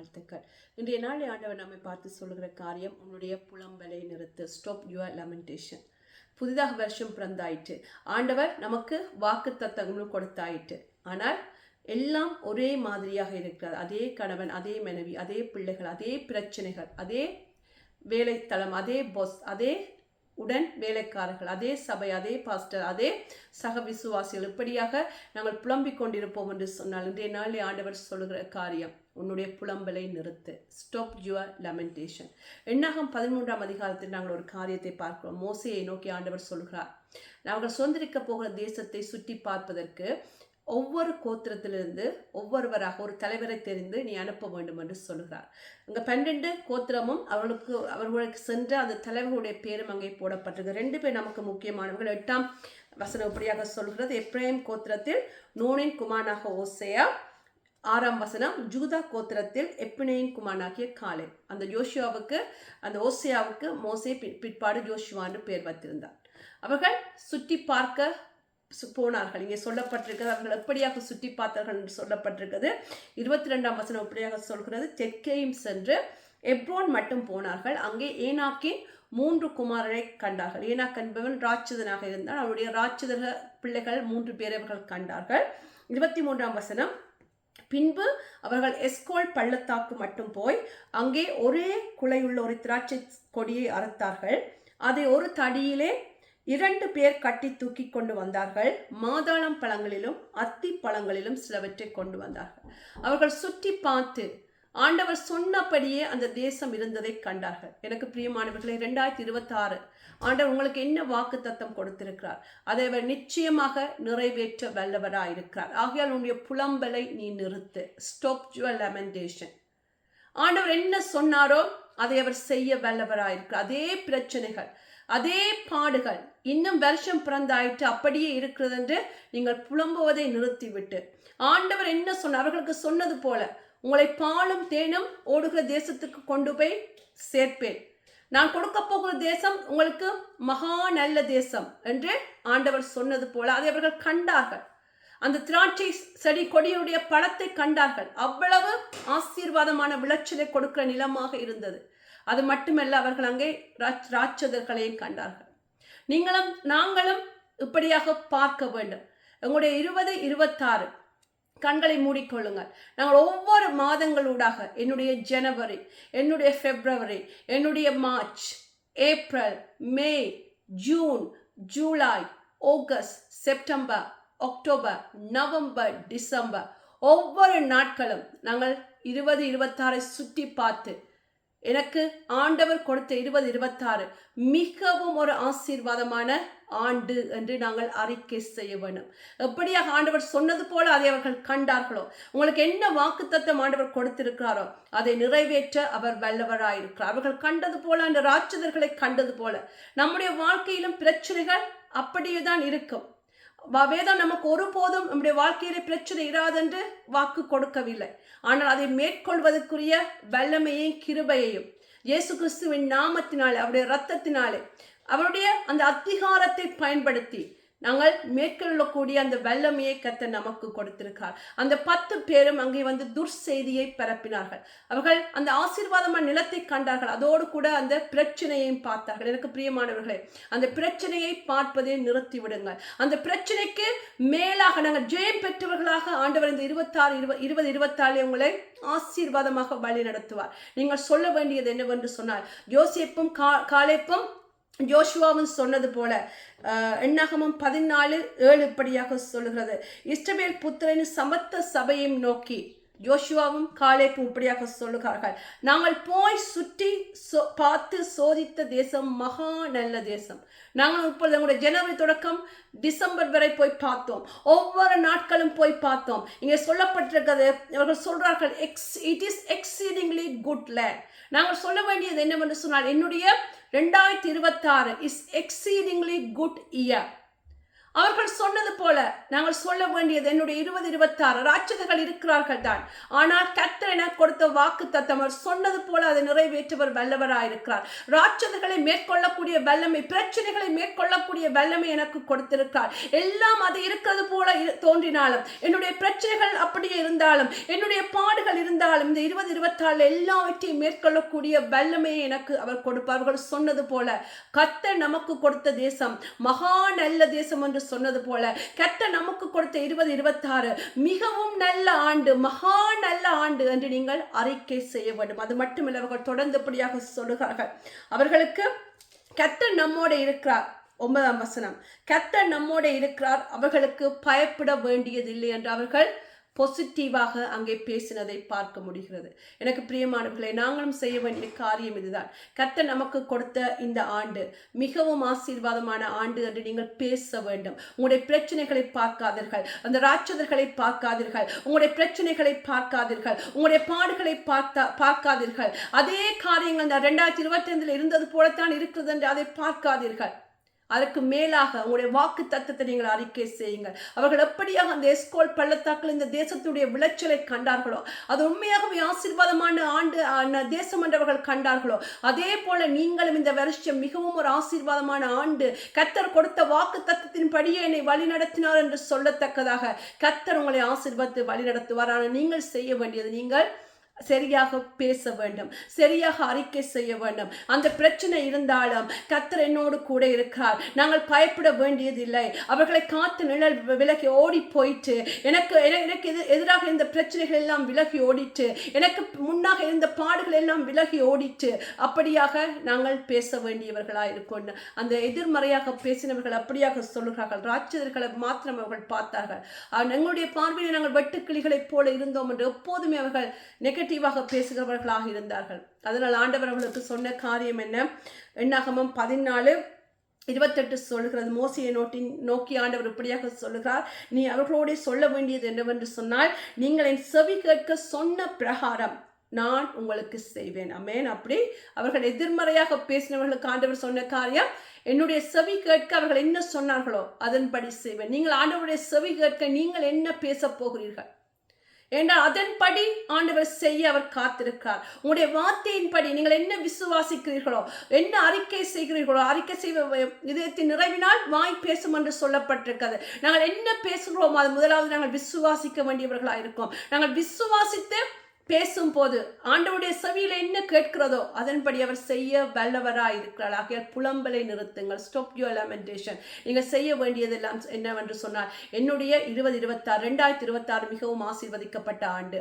வாழ்த்துக்கள். இன்றைய நாளை ஆண்டவர் நம்மை பார்த்து சொல்லுகிற காரியம் உன்னுடைய புலம்பலை நிறுத்து. ஸ்டாப் யுவர் லெமெண்டேஷன் புதிதாக வருஷம் பிறந்தாயிற்று. ஆண்டவர் நமக்கு வாக்கு தத்தங்களும் கொடுத்தாயிற்று. ஆனால் எல்லாம் ஒரே மாதிரியாக இருக்கிறது. அதே கணவன் அதே மனைவி அதே பிள்ளைகள் அதே பிரச்சனைகள் அதே வேலைத்தளம் அதே பொஸ் அதே உடன் வேலைக்காரர்கள் அதே சபை அதே பாஸ்டர் அதே சக விசுவாசிகள் இப்படியாக நாங்கள் புலம்பிக் கொண்டிருப்போம் என்று சொன்னால் இன்றைய நாளில் ஆண்டவர் சொல்லுகிற காரியம் உன்னுடைய புலம்பலை நிறுத்து. ஸ்டாப் யுவர் லெமெண்டேஷன் எண்ணாகம் பதிமூன்றாம் அதிகாரத்தில் நாங்கள் ஒரு காரியத்தை பார்க்கிறோம். மோசையை நோக்கி ஆண்டவர் சொல்கிறார். நாங்கள் சுதந்திரிக்க போகிற தேசத்தை சுற்றி பார்ப்பதற்கு ஒவ்வொரு கோத்திரத்திலிருந்து ஒவ்வொருவராக ஒரு தலைவரை தெரிந்து நீ அனுப்ப வேண்டும் என்று சொல்கிறார். அங்கே பன்னெண்டு கோத்திரமும் அவர்களுக்கு அவர்களுக்கு சென்ற அந்த தலைவர்களுடைய பேரும் அங்கே போடப்பட்டிருக்கு. ரெண்டு பேர் நமக்கு முக்கியமானவர்கள். எட்டாம் வசனம் இப்படியாக சொல்கிறது. எப்ராஹிம் கோத்திரத்தில் நூனின் குமானாக ஓசையா ஆறாம் வசனம் ஜூதா கோத்திரத்தில் எப்பினையின் குமானாகிய காலை அந்த ஜோஷுவாவுக்கு அந்த ஓசியாவுக்கு மோசே பிற்பாடு ஜோஷுவா என்று பெயர் வைத்திருந்தார். அவர்கள் சுற்றி பார்க்க போனார்கள். இங்கே சொல்லப்பட்டிருக்கிறது அவர்கள் எப்படியாக சுற்றி பார்த்தார்கள் என்று சொல்லப்பட்டிருக்கிறது. இருபத்தி ரெண்டாம் வசனம் எப்படியாக சொல்கிறது? தெற்கேயும் சென்று எப்ரோன் மட்டும் போனார்கள். அங்கே ஏனாக்கின் மூன்று குமாரரை கண்டார்கள். ஏனாக் என்பவன் ராட்சதனாக இருந்தால் அவருடைய ராட்சத பிள்ளைகள் மூன்று பேரவர்கள் கண்டார்கள். இருபத்தி மூன்றாம் வசனம் பின்பு அவர்கள் எஸ்கோல் பள்ளத்தாக்கு மட்டும் போய் அங்கே ஒரே குலையுள்ள ஒரு திராட்சை கொடியை அறுத்தார்கள். அதை ஒரு தடியிலே இரண்டு பேர் கட்டி தூக்கி கொண்டு வந்தார்கள். மாதாளம் பழங்களிலும் அத்தி பழங்களிலும் சிலவற்றை கொண்டு வந்தார்கள். அவர்கள் சுற்றி பார்த்து ஆண்டவர் சொன்னபடியே அந்த தேசம் இருந்ததை கண்டார்கள். எனக்கு பிரியமானவர்களை ரெண்டாயிரத்தி இருபத்தாறு ஆண்டவர் உங்களுக்கு என்ன வாக்கு தத்தம் கொடுத்திருக்கிறார்? அதை அவர் நிச்சயமாக நிறைவேற்ற வல்லவராயிருக்கிறார். ஆகையால் உன்னுடைய புலம்பலை நீ நிறுத்து. ஸ்டாப் யுவர் லெமெண்டேஷன் ஆண்டவர் என்ன சொன்னாரோ அதை அவர் செய்ய வல்லவராயிருக்கிறார். அதே பிரச்சனைகள் அதே பாடுகள் இன்னும் வருஷம் பிறந்தாயிட்டு அப்படியே இருக்கிறது என்று நீங்கள் புலம்புவதை நிறுத்திவிட்டு. ஆண்டவர் என்ன சொன்ன அவர்களுக்கு சொன்னது போல உங்களை பாலும் தேனும் ஓடுகிற தேசத்துக்கு கொண்டு போய் சேர்ப்பேன். நான் கொடுக்க போகிற தேசம் உங்களுக்கு மகா நல்ல தேசம் என்று ஆண்டவர் சொன்னது போல அதை அவர்கள் கண்டார்கள். அந்த திராட்சை செடி கொடியுடைய பழத்தை கண்டார்கள். அவ்வளவு ஆசீர்வாதமான விளைச்சலை கொடுக்கிற நிலமாக இருந்தது. அது மட்டுமல்ல அவர்கள் அங்கே ராட்சதர்களையும் கண்டார்கள். நீங்களும் நாங்களும் இப்படியாக பார்க்க வேண்டும். எங்களுடைய இருபது இருபத்தாறு கண்களை மூடிக்கொள்ளுங்கள். நாங்கள் ஒவ்வொரு மாதங்களூடாக என்னுடைய ஜனவரி என்னுடைய பிப்ரவரி என்னுடைய மார்ச் ஏப்ரல் மே June July August September October November December ஒவ்வொரு நாட்களும் நாங்கள் இருபது இருபத்தாறை சுற்றி பார்த்து எனக்கு ஆண்டவர் கொடுத்த இருபது இருபத்தாறு மிகவும் ஒரு ஆசீர்வாதமான ஆண்டு என்று நாங்கள் அறிக்கை செய்ய வேண்டும். எப்படியாக ஆண்டவர் சொன்னது போல அதை அவர்கள் கண்டார்களோ? உங்களுக்கு என்ன வாக்குத்தத்தம் ஆண்டவர் கொடுத்திருக்கிறாரோ? அதை நிறைவேற்ற அவர் வல்லவராயிருக்கிறார். அவர்கள் கண்டது போல அந்த ராட்சதர்களை கண்டது போல. நம்முடைய வாழ்க்கையிலும் பிரச்சனைகள் அப்படியே தான் இருக்கும். வேதம் நமக்கு ஒருபோதும் நம்முடைய வாழ்க்கையில பிரச்சனை இராதென்று வாக்கு கொடுக்கவில்லை. ஆனால் அதை மேற்கொள்வதற்குரிய வல்லமையையும் கிருபையையும் இயேசு கிறிஸ்துவின் நாமத்தினாலே அவருடைய ரத்தத்தினாலே அவருடைய அந்த அதிகாரத்தை பயன்படுத்தி நாங்கள் மேற்கொள்ளக்கூடிய அந்த வல்லமையை கத்த நமக்கு கொடுத்திருக்கார். அந்த பத்து பேரும் அங்கே வந்து துர்செய்தியை பரப்பினார்கள். அவர்கள் அந்த ஆசீர்வாதமான நிலத்தை கண்டார்கள். அதோடு கூட அந்த பிரச்சனையையும் பார்த்தார்கள். எனக்கு பிரியமானவர்களே அந்த பிரச்சனையை பார்ப்பதை நிறுத்தி விடுங்கள் அந்த பிரச்சனைக்கு மேலாக நாங்கள் ஜெயம் பெற்றவர்களாக ஆண்டவர் இந்த இருபத்தாறு இருபது இருபது இருபத்தாறு உங்களை ஆசீர்வாதமாக வழி நடத்துவார் நீங்கள் சொல்ல வேண்டியது என்னவென்று சொன்னால் யோசிப்பும் கா காலேப்பும் ஜோஷுவாவும் சொன்னது போல எண்ணகமும் பதினாலு ஏழு இப்படியாக சொல்லுகிறது. இஸ்ரவேல் புத்திரன் சமத்த சபையும் நோக்கி ஜோஷுவாவும் காலேப்பும் இப்படியாக சொல்லுகிறார்கள். நாங்கள் போய் சுற்றி சோ பார்த்து சோதித்த தேசம் மகா நல்ல தேசம். நாங்கள் இப்பொழுது எங்களுடைய ஜனவரி தொடக்கம் டிசம்பர் வரை போய் பார்த்தோம். ஒவ்வொரு நாட்களும் போய் பார்த்தோம். இங்கே சொல்லப்பட்டிருக்கிறது அவர்கள் சொல்றார்கள் X it is exceedingly good land நாங்கள் சொல்ல வேண்டியது என்னவென்று சொன்னால் என்னுடைய ரெண்டாயிரத்தி இருபத்தாறு இஸ் எக்ஸீடிங்லி குட் இயர் அவர்கள் சொன்னது போல நாங்கள் சொல்ல வேண்டியது என்னுடைய இருபது இருபத்தாறு ராட்சதர்கள் இருக்கிறார்கள் தான் ஆனால் கர்த்தர் என கொடுத்த வாக்கு தத்தம் அவர் சொன்னது போல அதை நிறைவேற்றுவர் வல்லவராயிருக்கிறார். ராட்சதர்களை மேற்கொள்ளக்கூடிய வல்லமை பிரச்சனைகளை மேற்கொள்ளக்கூடிய வல்லமை எனக்கு கொடுத்திருக்கிறார். எல்லாம் அது இருக்கிறது போல இரு- தோன்றினாலும் என்னுடைய பிரச்சனைகள் அப்படியே இருந்தாலும் என்னுடைய பாடுகள் இருந்தாலும் இந்த இருபது இருபத்தாறு எல்லாவற்றையும் மேற்கொள்ளக்கூடிய வல்லமையை எனக்கு அவர் கொடுப்பார். அவர்கள் சொன்னது போல கர்த்தர் நமக்கு கொடுத்த தேசம் மகா நல்ல தேசம் என்று சொன்னது போல கர்த்தர் நமக்கு கொடுத்த இருபது இருபத்தாறு மிகவும் நல்ல ஆண்டு மகா நல்ல ஆண்டு என்று நீங்கள் அறிக்கை செய்ய வேண்டும். அது மட்டுமில்லை அவர்கள் தொடர்ந்தபடியாக சொல்லுகிறார்கள். அவர்களுக்கு கர்த்தர் நம்மோட இருக்கிறார். ஒன்பதாம் வசனம். கர்த்தர் நம்மோட இருக்கிறார். அவர்களுக்கு பயப்பட வேண்டியதில்லை என்று அவர்கள் பாசிட்டிவாக அங்கே பேசினதை பார்க்க முடிகிறது. எனக்கு பிரியமானவர்களை நாங்களும் செய்ய வேண்டிய காரியம் இதுதான். கத்த நமக்கு கொடுத்த இந்த ஆண்டு மிகவும் ஆசீர்வாதமான ஆண்டு என்று நீங்கள் பேச வேண்டும். உங்களுடைய பிரச்சனைகளை பார்க்காதீர்கள். அந்த ராட்சதர்களை பார்க்காதீர்கள். உங்களுடைய பிரச்சனைகளை பார்க்காதீர்கள். உங்களுடைய பாடுகளை பார்த்தா பார்க்காதீர்கள். அதே காரியங்கள் இந்த ரெண்டாயிரத்தி இருபத்தி இருந்தது போலத்தான் இருக்கிறது என்று அதை பார்க்காதீர்கள். அதற்கு மேலாக உங்களுடைய வாக்கு தத்தத்தை நீங்கள் அறிக்கை செய்யுங்கள். அவர்கள் எப்படியாக அந்த எஸ்கோல் பள்ளத்தாக்கள் இந்த தேசத்துடைய விளைச்சலை கண்டார்களோ அது உண்மையாகவே ஆசீர்வாதமான ஆண்டு ஆன தேசம் என்றவர்கள் கண்டார்களோ அதே போல நீங்களும் இந்த வருஷம் மிகவும் ஒரு ஆசீர்வாதமான ஆண்டு. கத்தர் கொடுத்த வாக்கு தத்தத்தின் படியே என்னை வழிநடத்தினார் என்று சொல்லத்தக்கதாக கத்தர் உங்களை ஆசீர்வாதத்தை வழிநடத்துவார். ஆனால் நீங்கள் செய்ய வேண்டியது நீங்கள் சரியாக பேச வேண்டும் சரியாக அறிக்கை செய்ய வேண்டும். அந்த பிரச்சனை இருந்தாலும் கத்தர் என்னோடு கூட இருக்கிறார். நாங்கள் பயப்பட வேண்டியதில்லை. அவர்களை காத்து நிழல் விலகி ஓடி போயிட்டு எனக்கு எனக்கு எது எதிராக இந்த பிரச்சனைகள் எல்லாம் விலகி ஓடிட்டு எனக்கு முன்னாக இருந்த பாடுகள் எல்லாம் விலகி ஓடிட்டு அப்படியாக நாங்கள் பேச வேண்டியவர்களாக இருக்கோம். அந்த எதிர்மறையாக பேசினவர்கள் அப்படியாக சொல்லுகிறார்கள். ராட்சதர்களை மாத்திரம் அவர்கள் பார்த்தார்கள். எங்களுடைய பார்வையில் நாங்கள் வெட்டுக்கிளிகளைப் போல இருந்தோம் என்று எப்போதுமே அவர்கள் நெகட்டிவ் நெகட்டிவாக பேசுகிறவர்களாக இருந்தார்கள். அதனால் ஆண்டவர் அவர்களுக்கு சொன்ன காரியம் என்ன? எண்ணாகமம் பதினாலு இருபத்தெட்டு சொல்லுகிறது. மோசியை நோட்டி நோக்கி ஆண்டவர் இப்படியாக சொல்லுகிறார் நீ அவர்களோடே சொல்ல வேண்டியது என்னவென்று சொன்னால் நீங்கள் என் செவி கேட்க சொன்ன பிரகாரம் நான் உங்களுக்கு செய்வேன். அமேன் அப்படி அவர்கள் எதிர்மறையாக பேசினவர்களுக்கு ஆண்டவர் சொன்ன காரியம் என்னுடைய செவி கேட்க அவர்கள் என்ன சொன்னார்களோ அதன்படி செய்வேன். நீங்கள் ஆண்டவருடைய செவி கேட்க நீங்கள் என்ன பேசப் போகிறீர்கள்? என்றால் அதன்படி ஆண்டவர் செய்ய அவர் காத்திருக்கிறார். உங்களுடைய வார்த்தையின்படி நீங்கள் என்ன விசுவாசிக்கிறீர்களோ என்ன அறிக்கை செய்கிறீர்களோ அறிக்கை செய்வ இதயத்தின் நிறைவினால் வாய் பேசும் என்று சொல்லப்பட்டிருக்கிறது. நாங்கள் என்ன பேசுகிறோமோ அது முதலாவது நாங்கள் விசுவாசிக்க வேண்டியவர்களாக இருக்கோம் நாங்கள் விசுவாசித்து பேசும்போது ஆண்டவுடைய செவியில் என்ன கேட்கிறதோ அதன்படி அவர் செய்ய வல்லவராக இருக்கிறார். ஆகையால் புலம்பலை நிறுத்துங்கள். ஸ்டாப் யூ அலமெண்டேஷன் நீங்கள் செய்ய வேண்டியதெல்லாம் என்னவென்று சொன்னால் என்னுடைய இருபது இருபத்தாறு ரெண்டாயிரத்தி இருபத்தாறு மிகவும் ஆசீர்வதிக்கப்பட்ட ஆண்டு.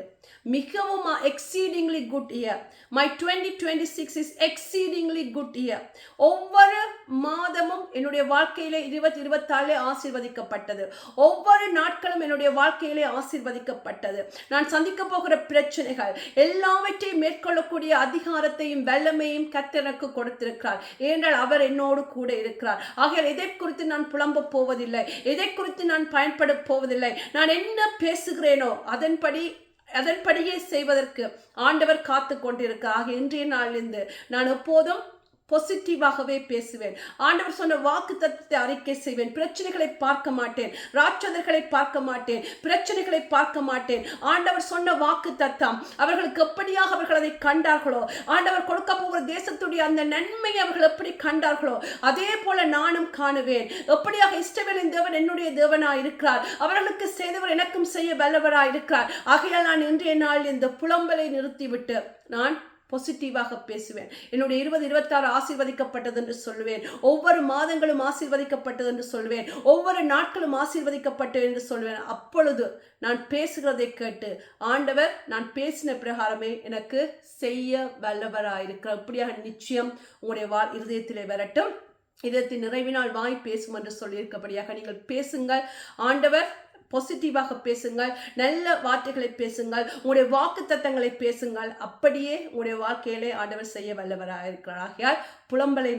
மிகவும் exceedingly good year my twenty twenty six is exceedingly good year ஒவ்வொரு மாதமும் என்னுடைய வாழ்க்கையில இருபத்தி இருபத்தாலே ஆசீர்வதிக்கப்பட்டது. ஒவ்வொரு நாட்களும் என்னுடைய வாழ்க்கையிலே ஆசீர்வதிக்கப்பட்டது. நான் சந்திக்க போகிற பிரச்சனைகள் எல்லாவற்றையும் மேற்கொள்ளக்கூடிய அதிகாரத்தையும் வல்லமையும் கத்தனுக்கு கொடுத்திருக்கிறார். ஏனென்றால் அவர் என்னோடு கூட இருக்கிறார். ஆகையால் எதை குறித்து நான் புலம்ப போவதில்லை எதை குறித்து நான் பயன்பட போவதில்லை நான் என்ன பேசுகிறேனோ அதன்படி அதன்படியே செய்வதற்கு ஆண்டவர் காத்து கொண்டிருக்க ஆக இன்றைய நாளிலிருந்து நான் எப்போதும் பாசிட்டிவாகவே பேசுவேன். ஆண்டவர் சொன்ன வாக்கு தத்துவத்தை அறிக்கை செய்வேன். பிரச்சனைகளை பார்க்க மாட்டேன். ராட்சதர்களை பார்க்க மாட்டேன். பிரச்சனைகளை பார்க்க மாட்டேன். ஆண்டவர் சொன்ன வாக்கு தத்தம் அவர்களுக்கு எப்படியாக அவர்கள் அதை கண்டார்களோ ஆண்டவர் கொடுக்க போகிற தேசத்துடைய அந்த நன்மையை அவர்கள் எப்படி கண்டார்களோ அதே போல நானும் காணுவேன். எப்படியாக இஷ்டவேலின் தேவன் என்னுடைய தேவனா இருக்கிறார். அவர்களுக்கு செய்தவர் எனக்கும் செய்ய வல்லவராய் இருக்கிறார். ஆகையால் நான் இன்றைய நாள் இந்த புலம்பலை நிறுத்திவிட்டு நான் பாசிட்டிவாக பேசுவேன். என்னுடைய இருபது இருபத்தாறு ஆசீர்வதிக்கப்பட்டது என்று சொல்லுவேன். ஒவ்வொரு மாதங்களும் ஆசீர்வதிக்கப்பட்டது என்று சொல்லுவேன். ஒவ்வொரு நாட்களும் ஆசீர்வதிக்கப்பட்டது என்று சொல்லுவேன். அப்பொழுது நான் பேசுகிறதை கேட்டு ஆண்டவர் நான் பேசின பிரகாரமே எனக்கு செய்ய வல்லவராயிருக்கிறார். அப்படியாக நிச்சயம் உங்களுடைய வா இருதயத்திலே வரட்டும். இதயத்தின் நிறைவினால் வாய் பேசும் என்று சொல்லியிருக்கபடியாக நீங்கள் பேசுங்கள். ஆண்டவர் பாசிட்டிவாக பேசுங்கள் நல்ல வார்த்தைகளை பேசுங்கள் உங்களுடைய வாக்கு தத்தங்களை பேசுங்கள். அப்படியே உங்களுடைய வாழ்க்கையிலே ஆண்டவர் செய்ய வல்லவராக இருக்கிறார் ஆகையால் புலம்பலை